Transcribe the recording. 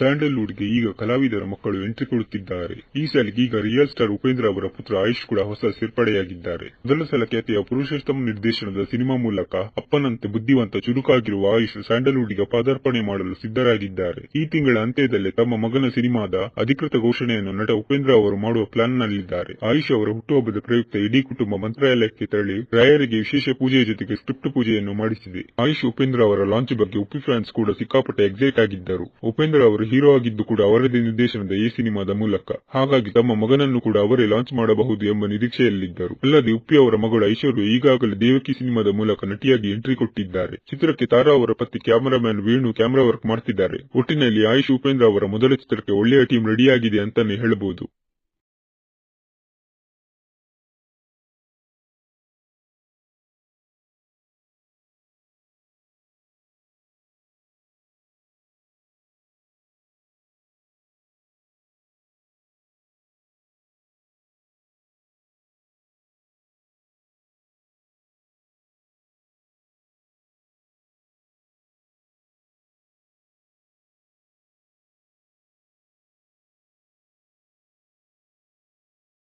ಸ್ಯಾಂಡಲ್ವುಡ್ಗೆ ಈಗ ಕಲಾವಿದರ ಮಕ್ಕಳು ಎಂಟ್ರಿ ಕೊಡುತ್ತಿದ್ದಾರೆ. ಈ ಸಾಲಿಗೆ ಈಗ ರಿಯಲ್ ಸ್ಟಾರ್ ಉಪೇಂದ್ರ ಅವರ ಪುತ್ರ ಆಯುಷ್ ಕೂಡ ಹೊಸ ಸೇರ್ಪಡೆಯಾಗಿದ್ದಾರೆ. ಮೊದಲ ಸಲ ಖ್ಯಾತಿಯ ಪುರುಷೋತ್ತಮ ನಿರ್ದೇಶನದ ಸಿನಿಮಾ ಮೂಲಕ ಅಪ್ಪನಂತೆ ಬುದ್ಧಿವಂತ ಚುರುಕಾಗಿರುವ ಆಯುಷ್ ಸ್ಯಾಂಡಲ್ವುಡ್ಗೆ ಪಾದಾರ್ಪಣೆ ಮಾಡಲು ಸಿದ್ಧರಾಗಿದ್ದಾರೆ. ಈ ತಿಂಗಳ ಅಂತ್ಯದಲ್ಲೇ ತಮ್ಮ ಮಗನ ಸಿನಿಮಾದ ಅಧಿಕೃತ ಘೋಷಣೆಯನ್ನು ನಟ ಉಪೇಂದ್ರ ಅವರು ಮಾಡುವ ಪ್ಲಾನ್ ನಲ್ಲಿದ್ದಾರೆ ಆಯುಷ್ ಅವರ ಹುಟ್ಟುಹಬ್ಬದ ಪ್ರಯುಕ್ತ ಇಡೀ ಕುಟುಂಬ ಮಂತ್ರಾಲಯಕ್ಕೆ ತೆರಳಿ ರಾಯರಿಗೆ ವಿಶೇಷ ಪೂಜೆಯ ಜೊತೆಗೆ ಸ್ಕ್ರಿಪ್ಟ್ ಪೂಜೆಯನ್ನು ಮಾಡಿಸಿದೆ. ಆಯುಷ್ ಉಪೇಂದ್ರ ಅವರ ಲಾಂಚ್ ಬಗ್ಗೆ ಉಪ್ಪಿ ಫ್ಯಾನ್ಸ್ ಕೂಡ ಸಿಕ್ಕಾಪಟ್ಟೆ ಎಕ್ಸೈಟ್ ಆಗಿದ್ದರು. ಉಪೇಂದ್ರ ಅವರು ಹೀರೋ ಆಗಿದ್ದು ಕೂಡ ಅವರದೇ ನಿರ್ದೇಶನದ ಈ ಸಿನಿಮಾದ ಮೂಲಕ. ಹಾಗಾಗಿ ತಮ್ಮ ಮಗನನ್ನು ಕೂಡ ಅವರೇ ಲಾಂಚ್ ಮಾಡಬಹುದು ಎಂಬ ನಿರೀಕ್ಷೆಯಲ್ಲಿದ್ದರು. ಅಲ್ಲದೆ ಉಪ್ಪಿ ಅವರ ಮಗಳು ಐಶ್ವರ್ಯ ಈಗಾಗಲೇ ದೇವಕಿ ಸಿನಿಮಾದ ಮೂಲಕ ನಟಿಯಾಗಿ ಎಂಟ್ರಿ ಕೊಟ್ಟಿದ್ದಾರೆ. ಚಿತ್ರಕ್ಕೆ ತಾರಾ ಅವರ ಪತಿ ಕ್ಯಾಮರಾಮ್ಯಾನ್ ವೇಣು ಕ್ಯಾಮರಾ ವರ್ಕ್ ಮಾಡ್ತಿದ್ದಾರೆ. ಒಟ್ಟಿನಲ್ಲಿ ಆಯುಷ್ ಉಪೇಂದ್ರ ಅವರ ಮೊದಲ ಚಿತ್ರಕ್ಕೆ ಒಳ್ಳೆಯ ಟೀಮ್ ರೆಡಿಯಾಗಿದೆ ಅಂತಾನೆ ಹೇಳಬಹುದು.